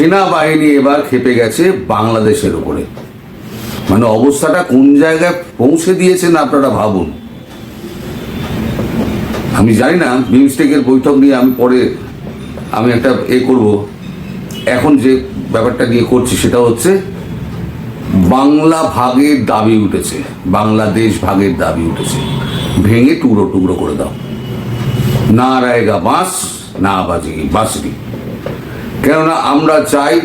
সেনাবাহিনী এবার খেপে গেছে বাংলাদেশের উপরে। মানে অবস্থাটা কোন জায়গায় পৌঁছে দিয়েছেন আপনারা ভাবুন। আমি জানি না, বিমস্টেকের বৈঠক নিয়ে আমি পরে আমি একটা এ করব। এখন যে ব্যাপারটা নিয়ে করছি সেটা হচ্ছে, বাংলা ভাগের দাবি উঠেছে, বাংলাদেশ ভাগের দাবি উঠেছে। ভেঙে টুকরো টুকরো করে দাও। না রায়গা বাঁশ না বাজি বাঁশরি কেননা আমরা চাই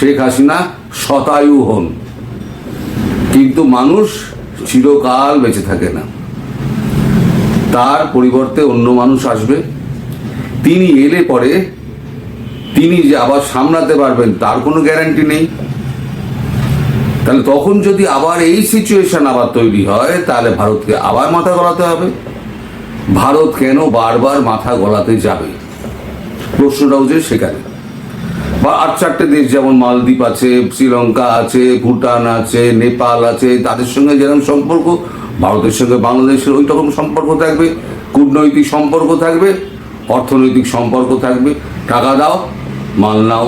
শেখ হাসিনা শতায়ু হন। কিন্তু মানুষ চিরকাল বেঁচে থাকে না। তার পরিবর্তে অন্য মানুষ আসবে। তিনি এলে পরে তিনি যে আবার সামলাতে পারবেন, তার কোনো গ্যারান্টি নেই। তাহলে তখন যদি আবার এই সিচুয়েশন আবার তৈরি হয়, তাহলে ভারতকে আবার মাথা গলাতে হবে। ভারত কেন বারবার মাথা গলাতে যাবে? প্রশ্নটাও যে সেখানে। বা আট চারটে দেশ, যেমন মালদ্বীপ আছে, শ্রীলঙ্কা আছে, ভুটান আছে, নেপাল আছে, তাদের সঙ্গে যেরকম সম্পর্ক, ভারতের সঙ্গে বাংলাদেশের ওই রকম সম্পর্ক থাকবে, কূটনৈতিক সম্পর্ক থাকবে, অর্থনৈতিক সম্পর্ক থাকবে। টাকা দাও, মাল নাও,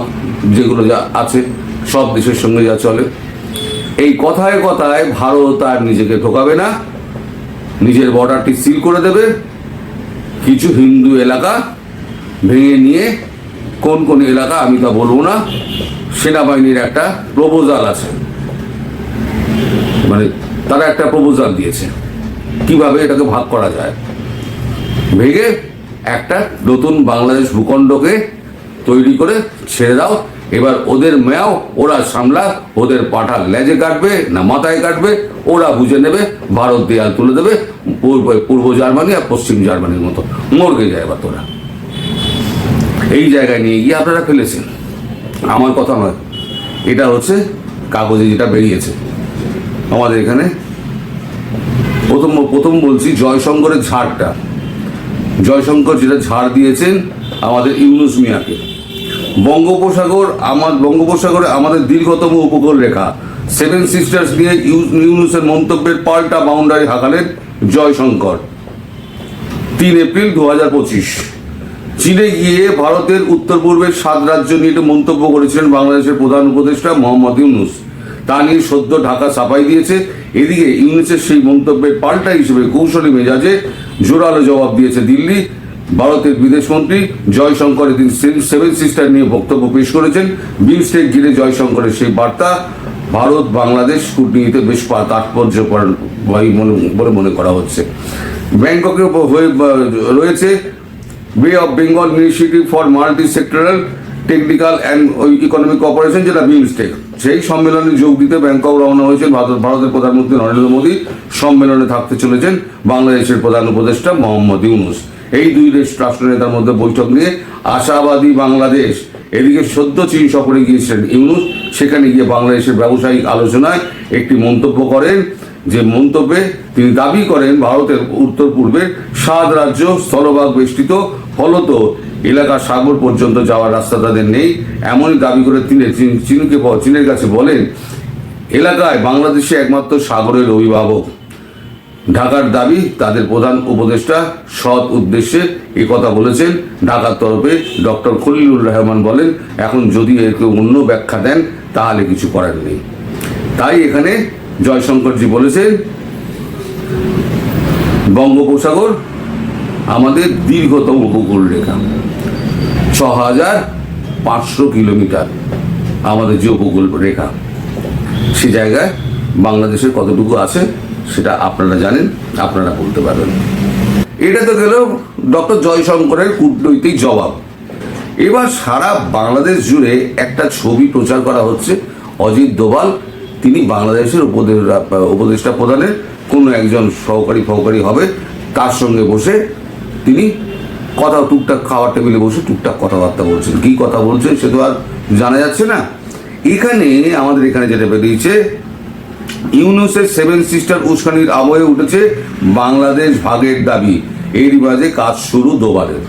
যেগুলো যা আছে, সব দেশের সঙ্গে যা চলে। এই কথায় কথায় ভারত আর নিজেকে ঠকাবে না, নিজের বর্ডারটি সিল করে দেবে। কিছু হিন্দু এলাকা ভেঙে নিয়ে কোন কোন এলাকা আমি তা বলব না। সেনাবাহিনীর একটা প্রপোজাল আছে। মানে তারা একটা প্রপোজাল দিয়েছে। কীভাবে এটাকে ভাগ করা যায়? ভেঙে একটা নতুন বাংলাদেশ ভূখণ্ডকে তৈরি করে ছেড়ে দাও। এবার ওদের মেয়াও, ওরা সামলা, ওদের পাঠা লেজে কাটবে না মাথায় কাটবে, ওরা বুঝে নেবে, ভারত দেয়াল তুলে দেবে পূর্ব জার্মানি আর পশ্চিম জার্মানির মতো। মরগে যায় এবার তোরা। এই জায়গায় নিয়ে গিয়ে আপনারা ফেলেছেন। আমার কথা নয়। এটা হচ্ছে কাগজে যেটা বেরিয়েছে। আমাদের এখানে প্রথম প্রথম বলছি জয়শঙ্করের ঝাড়টা। জয়শঙ্কর যেটা ঝাড় দিয়েছেন আমাদের ইউনুস মিয়াকে। বঙ্গোপসাগর আমার বঙ্গোপসাগরে আমাদের দীর্ঘতম উপকূল রেখা। সেভেন সিস্টার্স নিয়ে ইউ- ইউনুসের মন্তব্যের পাল্টা বাউন্ডারি হাঁকালেন জয়শঙ্কর। তিন এপ্রিল দু হাজার পঁচিশ। চীনে গিয়ে ভারতের উত্তর পূর্বের সাত রাজ্য নিয়ে একটা মন্তব্য করেছিলেন বাংলাদেশের প্রধান উপদেষ্টা মোহাম্মদ ইউনুস। তা নিয়ে সদ্য ঢাকা ছাপাই দিয়েছে। এদিকে ইউনুসের সেই মন্তব্যের পাল্টা হিসেবে কৌশলী মেজাজে জোরালো জবাব দিয়েছে দিল্লি। ভারতের বিদেশমন্ত্রী জয়শঙ্কর এদিন সেভেন সিস্টার নিয়ে বক্তব্য পেশ করেছেন। বিমস্টেক ঘিরে জয়শঙ্করের সেই বার্তা, ভারত, বাংলাদেশ কূটনীতিতে বেশ তাৎপর্য বলে মনে- করা হচ্ছে। ব্যাংককে হয়ে রয়েছে Bay of Bengal initiative for multi sectoral technical and economic cooperation যেটা বিমস্টেক সেই সম্মেলনে যোগ দিতে ব্যাংকক রওনা হয়েছেন ভারত ভারতের প্রধানমন্ত্রী নরেন্দ্র মোদী। সম্মেলনে থাকতে চলেছেন বাংলাদেশের প্রধান উপদেষ্টা মোহাম্মদ ইউনুস। এই দুই দেশ রাষ্ট্রনেতার মধ্যে বৈঠক নিয়ে আশাবাদী বাংলাদেশ। এদিকে সদ্য চীন সফরে গিয়েছিলেন ইউনুস। সেখানে গিয়ে বাংলাদেশের ব্যবসায়িক আলোচনায় একটি মন্তব্য করেন যে মন্তব্যে তিনি দাবি করেন, ভারতের উত্তর পূর্বের সাত রাজ্য স্থলভাগ বেষ্টিত ফলত এলাকা সাগর পর্যন্ত যাওয়ার রাস্তা তাদের নেই। এমনই দাবি করে তিনি চীন- চীনকে চীনের কাছে বলেন, এলাকায় বাংলাদেশে একমাত্র সাগরের অভিভাবক। ঢাকার দাবি, তাদের প্রধান উপদেষ্টা সৎ উদ্দেশ্যে এই কথা বলেছেন। ঢাকার তরফে ডক্টর খলিলুর রহমান বলেন, এখন যদি এর কেউ অন্য ব্যাখ্যা দেন, তাহলে কিছু করার নেই। তাই এখানে জয়শঙ্করজি বলেছেন, বঙ্গোপসাগর আমাদের দীর্ঘতম উপকূল রেখা। ছ হাজার পাঁচশো কিলোমিটার আমাদের যে উপকূল রেখা। সে জায়গায় বাংলাদেশের কতটুকু আছে সেটা আপনারা জানেন, আপনারা বলতে পারবেন। এটা তো গেল ডক্টর জয়শঙ্করের কূটনৈতিক জবাব। এবার সারা বাংলাদেশ জুড়ে একটা ছবি প্রচার করা হচ্ছে, অজিত দোভাল, তিনি বাংলাদেশের উপদে- উপদেষ্টা প্রধানের, কোনো একজন সহকারী ফহকারী হবে, তার সঙ্গে বসে তিনি কথা টুকটাক খাওয়ার টেবিলে বসে টুকটাক কথাবার্তা বলছেন। কি কথা বলছেন সে তো আর জানা যাচ্ছে না। এখানে আমাদের এখানে যেটা বেরিয়েছে, ইউনুসের সেভেন সিস্টার উস্কানির আবহে উঠেছে বাংলাদেশ ভাগের দাবি। এর বাজে কাজ শুরু দোবালের।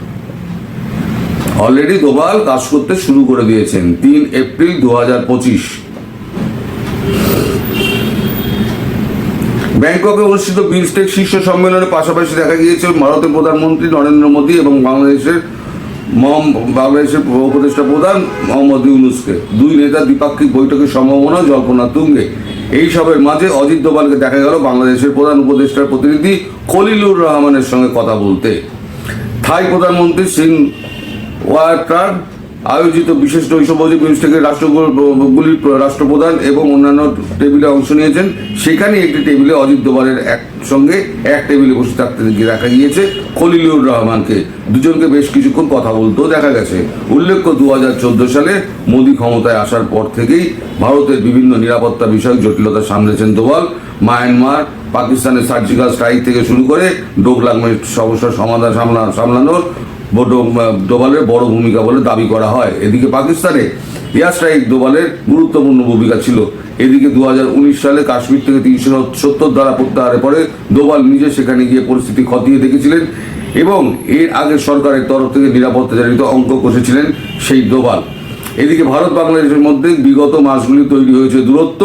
অলরেডি দোবাল কাজ করতে শুরু করে দিয়েছেন। তিন এপ্রিল দু হাজার পঁচিশ। ব্যাংককে অনুষ্ঠিত বিমস্টেক শীর্ষ সম্মেলনের পাশাপাশি দেখা গিয়েছে ভারতের প্রধানমন্ত্রী নরেন্দ্র মোদী এবং বাংলাদেশের বাংলাদেশের উপদেষ্টা প্রধান মোহাম্মদ ইউনুসকে। দুই নেতা দ্বিপাক্ষিক বৈঠকের সম্ভাবনা, জল্পনা, তুঙ্গে। এই সবের মাঝে অজিত দোভালকে দেখা গেল বাংলাদেশের প্রধান উপদেষ্টার প্রতিনিধি খলিলুর রহমানের সঙ্গে কথা বলতে। থাই প্রধানমন্ত্রী সিং ওয়াটার আয়োজিত বিশেষ নৈশভোজী বিমস্টেকের রাষ্ট্রগুলির রাষ্ট্রপ্রধান এবং অন্যান্য টেবিলে অংশ নিয়েছেন। সেখানে একটি টেবিলে অজিত দোভালের একসঙ্গে এক টেবিলে বসে থাকতে দেখা গিয়েছে খলিলুর রহমানকে। দুজনকে বেশ কিছুক্ষণ কথা বলতেও দেখা গেছে। উল্লেখ্য দু হাজার চোদ্দ সালে মোদী ক্ষমতায় আসার পর থেকেই ভারতের বিভিন্ন নিরাপত্তা বিষয়ক জটিলতা সামলেছেন দোভাল। মায়ানমার, পাকিস্তানের সার্জিক্যাল স্ট্রাইক থেকে শুরু করে ডোকলামের সমস্যার সমাধান সামলানোর বড় দোবালের বড় ভূমিকা বলে দাবি করা হয়। এদিকে পাকিস্তানে এয়ার স্ট্রাইক দোবালের গুরুত্বপূর্ণ ভূমিকা ছিল। এদিকে দু হাজার উনিশ সালে কাশ্মীর থেকে তিনশো সত্তর দ্বারা প্রত্যাহারের পরে দোবাল নিজে সেখানে গিয়ে পরিস্থিতি খতিয়ে দেখেছিলেন এবং এর আগে সরকারের তরফ থেকে নিরাপত্তাজনিত অঙ্ক কষেছিলেন সেই দোবাল এদিকে ভারত বাংলাদেশের মধ্যে বিগত মাসগুলি তৈরি হয়েছে দূরত্ব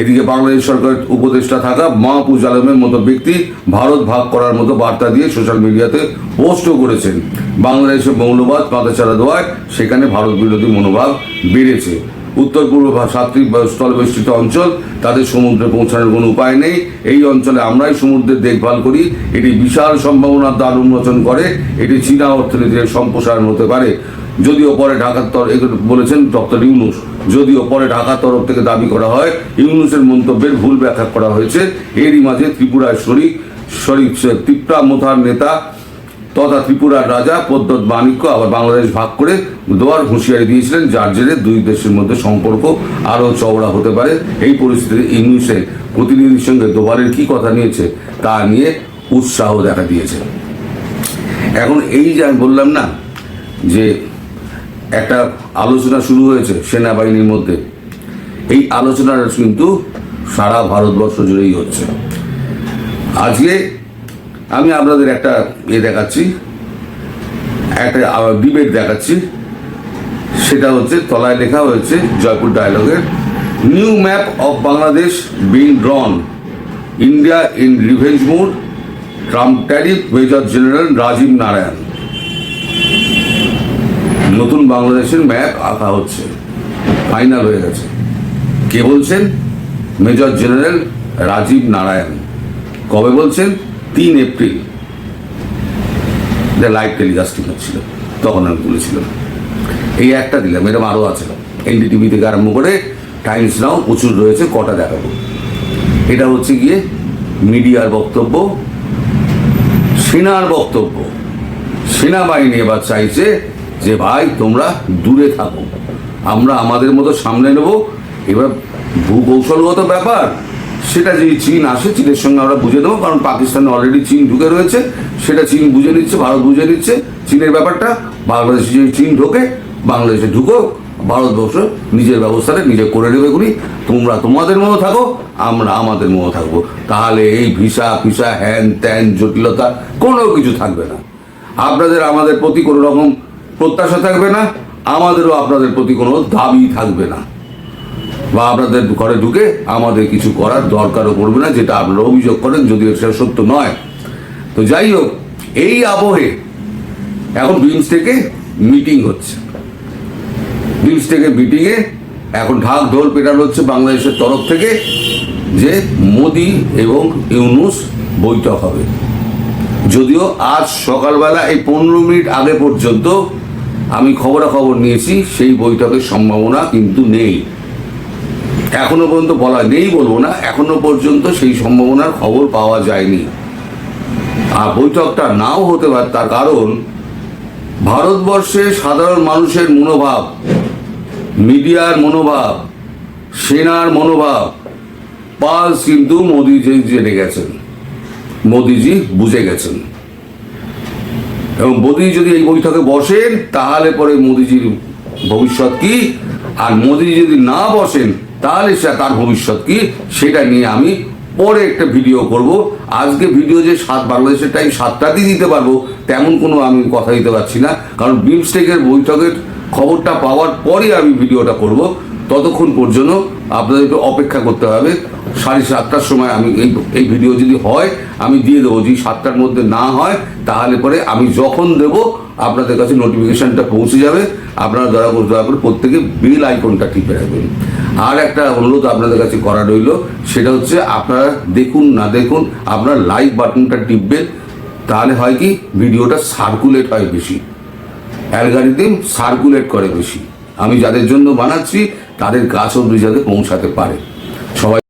এদিকে বাংলাদেশ সরকারের উপদেষ্টা থাকা মাহফুজ আলমের মতো ব্যক্তি ভারত ভাগ করার মতো বার্তা দিয়ে সোশ্যাল মিডিয়াতে পোস্টও করেছেন। বাংলাদেশের মৌলবাদ পাতাচারা দেওয়ায় সেখানে ভারত বিরোধী মনোভাব বেড়েছে। উত্তর পূর্ব বা স্থলবেষ্টিত অঞ্চল, তাদের সমুদ্রে পৌঁছানোর কোনো উপায় নেই। এই অঞ্চলে আমরাই সমুদ্রের দেখভাল করি। এটি বিশাল সম্ভাবনার দ্বার উন্মোচন করে। এটি চীনা অর্থনীতির সম্প্রসারণ হতে পারে। যদিও পরে ঢাকার তর বলেছেন ডক্টর ইউনুস। যদিও পরে ঢাকার তরফ থেকে দাবি করা হয়, ইউনুসের মন্তব্যের ভুল ব্যাখ্যা করা হয়েছে। এরই মাঝে ত্রিপুরার শরিক শরিক তিপ্রা মোথার নেতা তথা ত্রিপুরার রাজা পদ্মত মাণিক্য আবার বাংলাদেশ ভাগ করে দেওয়ার হুঁশিয়ারি দিয়েছিলেন, যার জেরে দুই দেশের মধ্যে সম্পর্ক আরও চওড়া হতে পারে। এই পরিস্থিতিতে ইংলিশে প্রতিনিধির সঙ্গে দোবারের কি কথা নিয়েছে, তা নিয়ে উৎসাহ দেখা দিয়েছে। এখন এই যে আমি বললাম না, যে একটা আলোচনা শুরু হয়েছে সেনাবাহিনীর মধ্যে। এই আলোচনাটা কিন্তু সারা ভারতবর্ষ জুড়েই হচ্ছে। আজকে আমি আপনাদের একটা ইয়ে দেখাচ্ছি, একটা ডিবেট দেখাচ্ছি। সেটা হচ্ছে, তলায় লেখা হয়েছে Jaipur ডায়লগের new map of Bangladesh being drawn India in revenge mood Trump tariff major general Rajiv Narayan নতুন বাংলাদেশের ম্যাপ আঁকা হচ্ছে। ফাইনাল হয়ে গেছে। কে বলছেন? Major general Rajiv Narayan. কবে বলছেন? তিন এপ্রিল। যে লাইভ টেলিকাস্টিং হচ্ছিল। তখন আমি বলেছিলাম। এই একটা দিলাম এরকম আরও আছে। এনডিটিভি থেকে আরম্ভ করে টাইমস নাও প্রচুর রয়েছে, কটা দেখাবো। এটা হচ্ছে গিয়ে মিডিয়ার বক্তব্য। সেনার বক্তব্য। সেনাবাহিনী এবার চাইছে যে ভাই, তোমরা দূরে থাকো। আমরা আমাদের মতো সামনে নেব। এবার ভূকৌশলগত ব্যাপার, সেটা যে চীন আসে, চীনের সঙ্গে আমরা বুঝে দেবো কারণ পাকিস্তানে অলরেডি চীন ঢুকে রয়েছে। সেটা চীন বুঝে নিচ্ছে, ভারত বুঝে নিচ্ছে। চীনের ব্যাপারটা, বাংলাদেশে যদি চীন ঢোকে, বাংলাদেশে ঢুকো, ভারতবর্ষ নিজের ব্যবস্থাটা নিজে করে নেবে গুলি তোমরা তোমাদের মতো থাকো, আমরা আমাদের মতো থাকব। তাহলে এই ভিসা, ফিসা, হ্যান ত্যান, জটিলতা, কোনো কিছু থাকবে না। আপনাদের, আমাদের প্রতি কোনো রকম প্রত্যাশা থাকবে না, আমাদেরও আপনাদের প্রতি কোনো দাবি থাকবে না। বা আপনাদের ঘরে ঢুকে আমাদের কিছু করার দরকারও পড়বে না, যেটা আপনারা অভিযোগ করেন, যদিও সেটা সত্য নয়। তো যাই হোক, এই আবহে এখন বিমস থেকে মিটিং হচ্ছে। বিমস থেকে মিটিংয়ে এখন ঢাক ঢোল পেটানো হচ্ছে বাংলাদেশের তরফ থেকে যে মোদি এবং ইউনুস বৈঠক হবে। যদিও আজ সকালবেলা এই পনেরো মিনিট আগে পর্যন্ত আমি খবরাখবর নিয়েছি, সেই বৈঠকের সম্ভাবনা কিন্তু নেই। এখনও পর্যন্ত বলা নেই বলব না, এখনও পর্যন্ত সেই সম্ভাবনার খবর পাওয়া যায়নি। আর বৈঠকটা নাও হতে পারে, তার কারণ ভারতবর্ষে সাধারণ মানুষের মনোভাব, মিডিয়ার মনোভাব, সেনার মনোভাব, পালস কিন্তু মোদিজি জেনে গেছেন, মোদিজি বুঝে গেছেন। এবং মোদি যদি এই বৈঠকে বসেন, তাহলে পরে মোদিজির ভবিষ্যৎ কি? আর মোদি যদি না বসেন, তাহলে সে তার ভবিষ্যৎ কি? সেটা নিয়ে আমি পরে একটা ভিডিও করব। আজকে ভিডিও যে সাত, বাংলাদেশের টাইম সাতটাতেই দিতে পারব, তেমন কোনো আমি কথা দিতে পারছি না। কারণ বিমস্টেকের বৈঠকের খবরটা পাওয়ার পরে আমি ভিডিওটা করব। ততক্ষণ পর্যন্ত আপনাদের একটু অপেক্ষা করতে হবে। সাড়ে সাতটার সময় আমি এই এই ভিডিও যদি হয়, আমি দিয়ে দেবো। যদি সাতটার মধ্যে না হয়, তাহলে পরে আমি যখন দেব, আপনাদের কাছে নোটিফিকেশনটা পৌঁছে যাবে। আপনারা দয়া করে দয়া করে প্রত্যেকে বিল আইকনটা টিপে রাখবেন। আর একটা অনুরোধ আপনাদের কাছে করা রইল, সেটা হচ্ছে আপনারা দেখুন, না দেখুন, আপনারা লাইক বাটনটা টিপবেন। তাহলে হয় কি, ভিডিওটা সার্কুলেট হয় বেশি। অ্যালগারিদিম সার্কুলেট করে বেশি। আমি যাদের জন্য বানাচ্ছি, তাদের কাছ অব্দি যাতে পৌঁছাতে পারে। সবাই